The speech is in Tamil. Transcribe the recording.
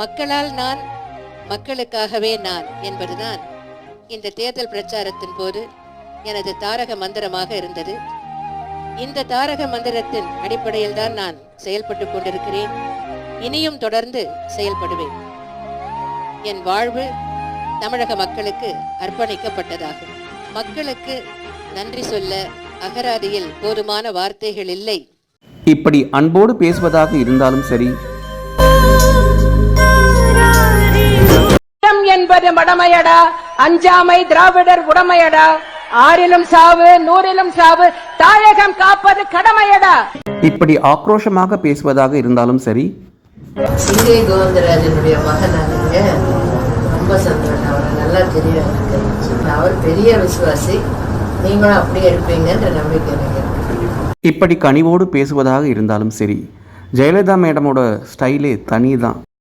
மக்களால் நான் மக்களுக்காகவே நான் என்பதுதான் இந்த தேர்தல் பிரச்சாரத்தின் போது எனது தாரக மந்திரமாக இருந்தது. இந்த தாரக மந்திரத்தின் அடிப்படையில் தான் நான் செயல்பட்டு கொண்டிருக்கிறேன். இனியும் தொடர்ந்து செயல்படுவேன். என் வாழ்வு தமிழக மக்களுக்கு அர்ப்பணிக்கப்பட்டதாகும். மக்களுக்கு நன்றி சொல்ல அகராதியில் போதுமான வார்த்தைகள் இல்லை. இப்படி அன்போடு பேசுவதாக இருந்தாலும் சரி என்பது மடமையடா அஞ்சாமை திராவிடர் உடமையடா. ஆறிலும் சாவு நூறிலும் சாவு தாயகம் காப்பது கடமையடா. இப்படி ஆக்ரோஷமாக பேசுவதாக இருந்தாலும் சரி. சிங்கை கோவிந்தராஜனுடைய மகனானீங்க ரொம்ப சந்தோஷம். அவரை நல்லா தெரியும் எனக்கு. அவர் பெரிய விசுவாசி. நீங்களும் அப்படியே இருப்பீங்கன்ற நம்பிக்கை எனக்கு. இருக்கு இப்படி கனிவோடு பேசுவதாக இருந்தாலும் சரி. ஜெயலலிதா மேடமோட ஸ்டைலே தனி தான்